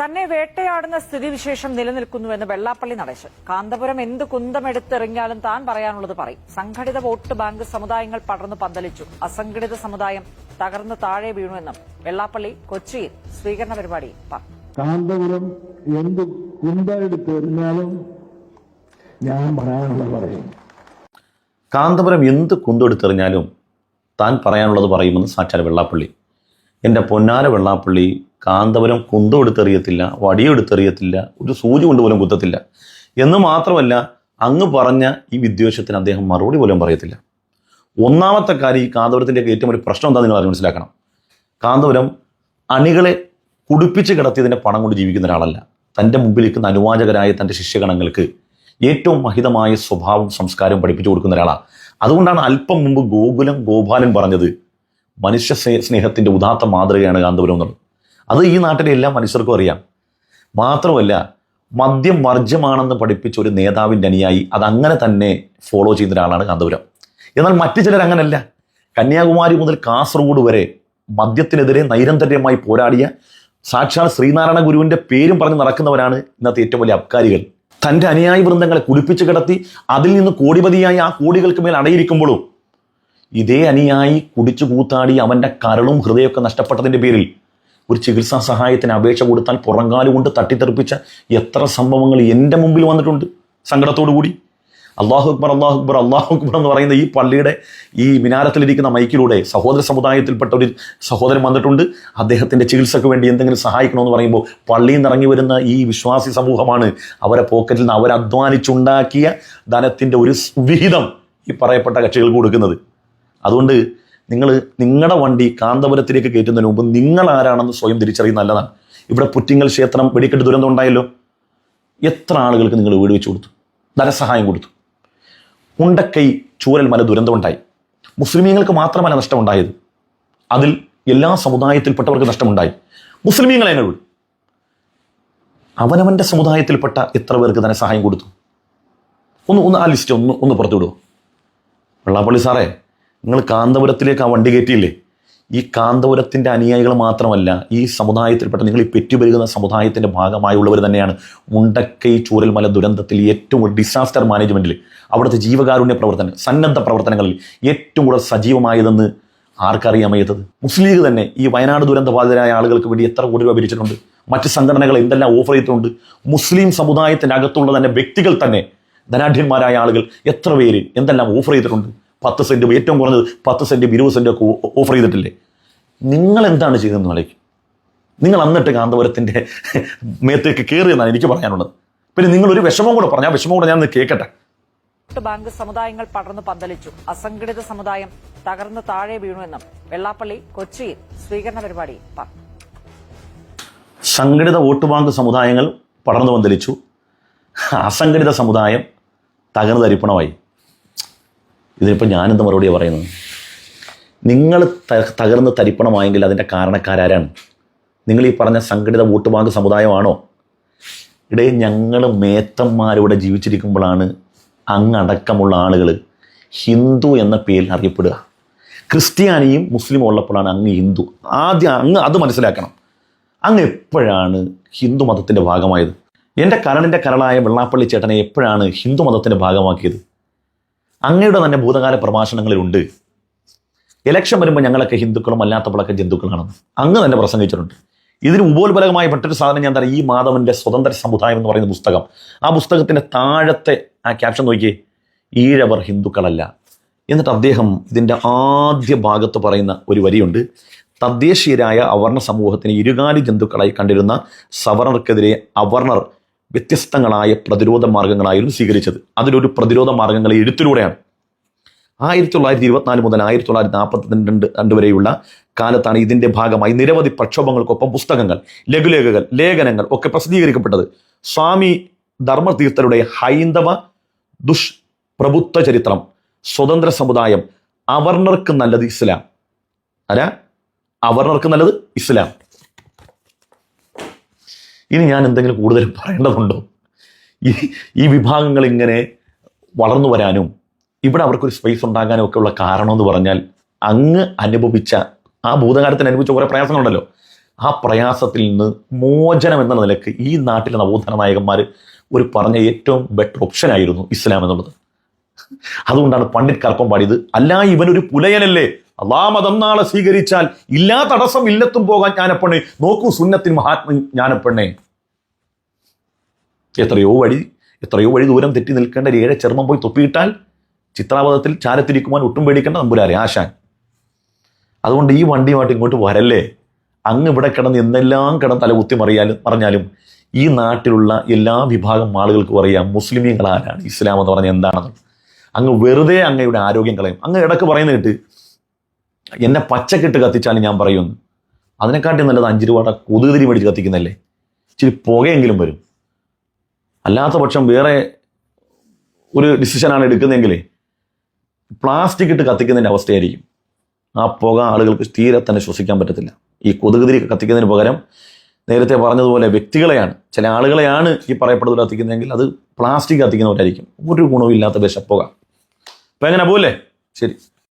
തന്നെ വേട്ടയാടുന്ന സ്ഥിതിവിശേഷം നിലനിൽക്കുന്നുവെന്ന് വെള്ളാപ്പള്ളി നടേശൻ. കാന്തപുരം എന്ത് കുന്തമെടുത്തെറിഞ്ഞാലും താൻ പറയാനുള്ളത് പറയും. സംഘടിത വോട്ട് ബാങ്ക് സമുദായങ്ങൾ പടർന്നു പന്തലിച്ചു. അസംഘടിത സമുദായം തകർന്ന് താഴെ വീണുവെന്നും വെള്ളാപ്പള്ളി കൊച്ചിയിൽ സ്വീകരണ പരിപാടി കാന്തപുരം എന്ത് കുന്തെടുത്ത് എറിഞ്ഞാലും ഞാൻ പറയാനുള്ളത് പറയും. കാന്തപുരം എന്ത് കുന്തെടുത്തെറിഞ്ഞാലും താൻ പറയാനുള്ളത് പറയുമെന്ന് സാക്ഷാൽ വെള്ളാപ്പള്ളി എന്റെ പൊന്നാര വെള്ളാപ്പള്ളി കാന്തപുരം കുന്തം എടുത്തെറിയത്തില്ല വടിയെടുത്തെറിയത്തില്ല ഒരു സൂചി കൊണ്ട് പോലും കുത്തത്തില്ല. എന്ന് മാത്രമല്ല അങ്ങ് പറഞ്ഞ ഈ വിദ്വേഷത്തിന് അദ്ദേഹം മറുപടി പോലും പറയത്തില്ല. ഒന്നാമത്തെ കാര്യം ഈ കാന്തപുരത്തിന്റെയൊക്കെ ഏറ്റവും ഒരു പ്രശ്നം എന്താ നിങ്ങൾ അത് മനസ്സിലാക്കണം. കാന്തപുരം അണികളെ കുടിപ്പിച്ച് കിടത്തിയതിന്റെ പണം കൊണ്ട് ജീവിക്കുന്ന ഒരാളല്ല. തന്റെ മുമ്പിൽ നിൽക്കുന്ന അനുവാചകരായ തന്റെ ശിഷ്യഗണങ്ങൾക്ക് ഏറ്റവും മഹിതമായ സ്വഭാവം സംസ്കാരം പഠിപ്പിച്ചു കൊടുക്കുന്ന ഒരാളാണ് അതുകൊണ്ടാണ് അല്പം മുമ്പ് ഗോകുലം ഗോപാലൻ പറഞ്ഞത് മനുഷ്യ സ്നേ- സ്നേഹത്തിന്റെ ഉദാത്ത മാതൃകയാണ് കാന്തപുരം എന്നുള്ളത് അത് ഈ നാട്ടിലെ എല്ലാ മനുഷ്യർക്കും അറിയാം. മാത്രമല്ല മദ്യം വർജ്യമാണെന്ന് പഠിപ്പിച്ച ഒരു നേതാവിന്റെ അനുയായി അതങ്ങനെ തന്നെ ഫോളോ ചെയ്യുന്ന ഒരാളാണ് കാന്തപുരം എന്നാൽ മറ്റു ചിലർ അങ്ങനല്ല. കന്യാകുമാരി മുതൽ കാസർഗോഡ് വരെ മദ്യത്തിനെതിരെ നൈരന്തര്യമായി പോരാടിയ സാക്ഷാൽ ശ്രീനാരായണ ഗുരുവിന്റെ പേരും പറഞ്ഞ് നടക്കുന്നവരാണ് ഇന്നത്തെ ഏറ്റവും വലിയ അബ്കാരികൾ. തന്റെ അനുയായി വൃന്ദങ്ങളെ കുളിപ്പിച്ച് കിടത്തി അതിൽ നിന്ന് കോടിപതിയായി ആ കോടികൾക്ക് മേൽ അടയിരിക്കുമ്പോഴും ഇതേ അനുയായി കുടിച്ചു കൂത്താടി അവന്റെ കരളും ഹൃദയമൊക്കെ നഷ്ടപ്പെട്ടതിന്റെ പേരിൽ ഒരു ചികിത്സാ സഹായത്തിന് അപേക്ഷ കൊടുത്താൽ പുറങ്കാൽ കൊണ്ട് തട്ടിത്തെറിപ്പിച്ച എത്ര സംഭവങ്ങൾ എന്റെ മുമ്പിൽ വന്നിട്ടുണ്ട് സങ്കടത്തോടു കൂടി. അള്ളാഹു അക്ബർ അള്ളാഹു അക്ബർ അള്ളാഹു അക്ബർ എന്ന് പറയുന്ന ഈ പള്ളിയുടെ ഈ മിനാരത്തിലിരിക്കുന്ന മൈക്കിലൂടെ സഹോദര സമുദായത്തിൽപ്പെട്ട ഒരു സഹോദരൻ വന്നിട്ടുണ്ട്. അദ്ദേഹത്തിന്റെ ചികിത്സയ്ക്ക് വേണ്ടി എന്തെങ്കിലും സഹായിക്കണമെന്ന് പറയുമ്പോൾ പള്ളിയിൽ നിന്ന് ഇറങ്ങി വരുന്ന ഈ വിശ്വാസി സമൂഹമാണ് അവരെ പോക്കറ്റിൽ നിന്ന് അവരധ്വാനിച്ചുണ്ടാക്കിയ ധനത്തിന്റെ ഒരു വിഹിതം ഈ പറയപ്പെട്ട കക്ഷികൾക്ക് കൊടുക്കുന്നത്. അതുകൊണ്ട് നിങ്ങൾ നിങ്ങളുടെ വണ്ടി കാന്തപുരത്തിലേക്ക് കയറ്റുന്നതിന് മുമ്പ് നിങ്ങൾ ആരാണെന്ന് സ്വയം തിരിച്ചറിയുന്ന നല്ലതാണ്. ഇവിടെ പുറ്റിങ്ങൽ ക്ഷേത്രം വെടിക്കെട്ട് ദുരന്തം ഉണ്ടായല്ലോ. എത്ര ആളുകൾക്ക് നിങ്ങൾ വീട് വെച്ച് കൊടുത്തു? ധനസഹായം കൊടുത്തു. ഉണ്ടക്കൈ ചൂരൽ മല ദുരന്തമുണ്ടായി. മുസ്ലിമീങ്ങൾക്ക് മാത്രമല്ല നഷ്ടമുണ്ടായത്. അതിൽ എല്ലാ സമുദായത്തിൽപ്പെട്ടവർക്ക് നഷ്ടമുണ്ടായി. മുസ്ലിമീങ്ങളെ എങ്ങനെ വിടും. അവനവന്റെ സമുദായത്തിൽപ്പെട്ട എത്ര പേർക്ക് ധനസഹായം കൊടുത്തു? ഒന്ന് ഒന്ന് ആ ലിസ്റ്റ് ഒന്ന് ഒന്ന് പുറത്തു വിടുവോ വെള്ളാപ്പള്ളി സാറേ നിങ്ങൾ കാന്തപുരത്തിലേക്ക് ആ വണ്ടി കയറ്റിയില്ലേ? ഈ കാന്തപുരത്തിന്റെ അനുയായികൾ മാത്രമല്ല ഈ സമുദായത്തിൽപ്പെട്ട നിങ്ങൾ ഈ പെറ്റുപെരുകുന്ന സമുദായത്തിന്റെ ഭാഗമായുള്ളവർ തന്നെയാണ്. മുണ്ടക്കൈ ചൂരൽമല ദുരന്തത്തിൽ ഏറ്റവും ഡിസാസ്റ്റർ മാനേജ്മെന്റിൽ അവിടുത്തെ ജീവകാരുണ്യ പ്രവർത്തനം സന്നദ്ധ പ്രവർത്തനങ്ങളിൽ ഏറ്റവും കൂടുതൽ സജീവമായതെന്ന് ആർക്കറിയാൻ വയ്യത്തത് മുസ്ലിം ലീഗ് തന്നെ ഈ വയനാട് ദുരന്ത ബാധിതരായ ആളുകൾക്ക് വേണ്ടി എത്ര കോടി രൂപ പിരിച്ചിട്ടുണ്ട്? മറ്റ് സംഘടനകൾ എന്തെല്ലാം ഓഫർ ചെയ്തിട്ടുണ്ട്? മുസ്ലിം സമുദായത്തിന്റെ അകത്തുള്ള തന്നെ വ്യക്തികൾ തന്നെ ധനാഢ്യന്മാരായ ആളുകൾ എത്ര പേര് എന്തെല്ലാം ഓഫർ ചെയ്തിട്ടുണ്ട്? പത്ത് സെന്റും ഏറ്റവും കുറഞ്ഞത് പത്ത് സെന്റും ഇരുപത് സെന്റും ഒക്കെ ഓഫർ ചെയ്തിട്ടില്ലേ? നിങ്ങൾ എന്താണ് ചെയ്തതെന്ന് നാളേക്ക് നിങ്ങൾ അന്നിട്ട് കാന്തപുരത്തിന്റെ മേത്തേക്ക് കയറി എന്നാണ് എനിക്ക് പറയാനുള്ളത്. പിന്നെ നിങ്ങൾ ഒരു വിഷമം കൂടെ പറഞ്ഞു ആ വിഷമം കൂടെ ഞാൻ കേൾക്കട്ടെ. ബാങ്ക് സമുദായങ്ങൾ പടർന്നു പന്തലിച്ചു. അസംഘടിത സമുദായം തകർന്ന് താഴെ വീണുവെന്നും വെള്ളാപ്പള്ളി കൊച്ചിയിൽ സ്വീകരണ പരിപാടി പറഞ്ഞു സംഘടിത വോട്ട് ബാങ്ക് സമുദായങ്ങൾ പടർന്നു പന്തലിച്ചു. അസംഘടിത സമുദായം തകർന്നു തരിപ്പണമായി ഇതിനിപ്പോൾ ഞാനെന്ത് മറുപടിയാണ് പറയുന്നത്? നിങ്ങൾ തകർന്ന് തരിപ്പണമായെങ്കിൽ അതിന്റെ കാരണക്കാരാരാണ്. നിങ്ങൾ ഈ പറഞ്ഞ സംഘടിത വോട്ട് ബാങ്ക് സമുദായമാണോ? ഇടേ ഞങ്ങൾ മേത്തന്മാരിവിടെ ജീവിച്ചിരിക്കുമ്പോഴാണ് അങ്ങടക്കമുള്ള ആളുകൾ ഹിന്ദു എന്ന പേരിൽ അറിയപ്പെടുക. ക്രിസ്ത്യാനിയും മുസ്ലിമും ഉള്ളപ്പോഴാണ് അങ്ങ് ഹിന്ദു. ആദ്യം അങ്ങ് അത് മനസ്സിലാക്കണം. അങ്ങ് എപ്പോഴാണ് ഹിന്ദു മതത്തിന്റെ ഭാഗമായത്? എന്റെ കരളിന്റെ കരളായ വെള്ളാപ്പള്ളി ചേട്ടനെ എപ്പോഴാണ് ഹിന്ദു മതത്തിന്റെ ഭാഗമാക്കിയത്? അങ്ങയുടെ തന്നെ ഭൂതകാല പ്രഭാഷണങ്ങളിലുണ്ട്. ഇലക്ഷൻ വരുമ്പോൾ ഞങ്ങളൊക്കെ ഹിന്ദുക്കളും അല്ലാത്തവളൊക്കെ ജന്തുക്കളാണെന്ന്. അങ്ങ് തന്നെ പ്രസംഗിച്ചിട്ടുണ്ട് ഇതിന് ഉപോത്ബലകമായ മറ്റൊരു സാധനം ഞാൻ തരാം. ഈ മാധവന്റെ സ്വതന്ത്ര സമുദായം എന്ന് പറയുന്ന പുസ്തകം. ആ പുസ്തകത്തിന്റെ താഴത്തെ ആ ക്യാപ്ഷൻ നോക്കിയേ. ഈഴവർ ഹിന്ദുക്കളല്ല. എന്നിട്ട് അദ്ദേഹം ഇതിന്റെ ആദ്യ ഭാഗത്ത് പറയുന്ന ഒരു വരിയുണ്ട്. തദ്ദേശീയരായ അവർണ സമൂഹത്തിന് ഇരുകാലി ജന്തുക്കളായി കണ്ടിരുന്ന സവർണർക്കെതിരെ അവർണർ വ്യത്യസ്തങ്ങളായ പ്രതിരോധ മാർഗങ്ങളായിരുന്നു സ്വീകരിച്ചത്. അതിലൊരു പ്രതിരോധ മാർഗങ്ങൾ എഴുത്തിലൂടെയാണ്. ആയിരത്തി തൊള്ളായിരത്തി ഇരുപത്തിനാല് മുതൽ ആയിരത്തി തൊള്ളായിരത്തി നാൽപ്പത്തി രണ്ട് രണ്ട് വരെയുള്ള കാലത്താണ് ഇതിന്റെ ഭാഗമായി നിരവധി പ്രക്ഷോഭങ്ങൾക്കൊപ്പം പുസ്തകങ്ങൾ ലഘുലേഖകൾ ലേഖനങ്ങൾ ഒക്കെ പ്രസിദ്ധീകരിക്കപ്പെട്ടത്. സ്വാമി ധർമ്മതീർത്ഥരുടെ ഹൈന്ദവ ദുഷ്പ്രഭുത്വ ചരിത്രം സ്വതന്ത്ര സമുദായം അവർണർക്ക് നല്ലത് ഇസ്ലാം. അല്ല അവർണർക്ക് നല്ലത് ഇസ്ലാം. ഇനി ഞാൻ എന്തെങ്കിലും കൂടുതൽ പറയേണ്ടതുണ്ടോ? ഈ ഈ വിഭാഗങ്ങൾ ഇങ്ങനെ വളർന്നു വരാനും ഇവിടെ അവർക്കൊരു സ്പേസ് ഉണ്ടാകാനും ഒക്കെ ഉള്ള കാരണം എന്ന് പറഞ്ഞാൽ അങ്ങ് അനുഭവിച്ച ആ ഭൂതകാലത്തിന് അനുഭവിച്ച കുറേ പ്രയാസങ്ങളുണ്ടല്ലോ. ആ പ്രയാസത്തിൽ നിന്ന് മോചനം എന്ന നിലയ്ക്ക് ഈ നാട്ടിലെ നവോത്ഥാന നായകന്മാർ ഒരു പറഞ്ഞ ഏറ്റവും ബെറ്റർ ഓപ്ഷൻ ആയിരുന്നു ഇസ്ലാം എന്നുള്ളത്. അതുകൊണ്ടാണ് പണ്ഡിറ്റ് കർപ്പം പാടിയത് അല്ല ഇവനൊരു പുലയനല്ലേ? അള്ളാ മതം നാളെ സ്വീകരിച്ചാൽ ഇല്ലാ തടസ്സം ഇല്ലത്തും പോകാൻ ജ്ഞാനപ്പെണ്ണേ. നോക്കൂ സുന്നത്തിൻ മഹാത്മ ജ്ഞാനപ്പെണ്ണേ. എത്രയോ വഴി എത്രയോ വഴി ദൂരം തെറ്റി നിൽക്കേണ്ട ഏഴ ചെറുമം പോയി തൊപ്പിയിട്ടാൽ ചിത്രാപഥത്തിൽ ചാരത്തിരിക്കുവാൻ ഒട്ടും പേടിക്കേണ്ട നമ്പുരാരെ ആശാൻ. അതുകൊണ്ട് ഈ വണ്ടിയുമായിട്ട് ഇങ്ങോട്ട് വരല്ലേ? അങ്ങ് ഇവിടെ കിടന്ന് എന്നെല്ലാം കിടന്ന് തല കുത്തി മറിയാലും പറഞ്ഞാലും ഈ നാട്ടിലുള്ള എല്ലാ വിഭാഗം ആളുകൾക്കും അറിയാം മുസ്ലിമീങ്ങൾ ആരാണ് ഇസ്ലാം എന്ന് പറഞ്ഞാൽ എന്താണെന്ന്. അങ്ങ് വെറുതെ അങ്ങയുടെ ആരോഗ്യം കളയും. അങ്ങ് ഇടയ്ക്ക് പറയുന്നത് കേട്ട് എന്നെ പച്ചക്കിട്ട് കത്തിച്ചാണ് ഞാൻ പറയുമെന്ന് അതിനെക്കാട്ടി നല്ലത് അഞ്ച് രൂപയുടെ കൊതുകുതിരി മേടിച്ച് കത്തിക്കുന്നല്ലേ ഇച്ചിരി പുകയെങ്കിലും വരും. അല്ലാത്ത പക്ഷം വേറെ ഒരു ഡിസിഷനാണ് എടുക്കുന്നതെങ്കിൽ പ്ലാസ്റ്റിക് ഇട്ട് കത്തിക്കുന്നതിന്റെ അവസ്ഥയായിരിക്കും. ആ പുക ആളുകൾക്ക് തീരെ തന്നെ ശ്വസിക്കാൻ പറ്റത്തില്ല. ഈ കൊതുകുതിരി കത്തിക്കുന്നതിന് പകരം നേരത്തെ പറഞ്ഞതുപോലെ വ്യക്തികളെയാണ്. ചില ആളുകളെയാണ് ഈ പറയപ്പെടുന്നത് കത്തിക്കുന്നതെങ്കിൽ അത് പ്ലാസ്റ്റിക് കത്തിക്കുന്നവരായിരിക്കും. ഒരു ഗുണവും ഇല്ലാത്ത വിശപ്പുക അപ്പം എങ്ങനെ പോലെ ശരി.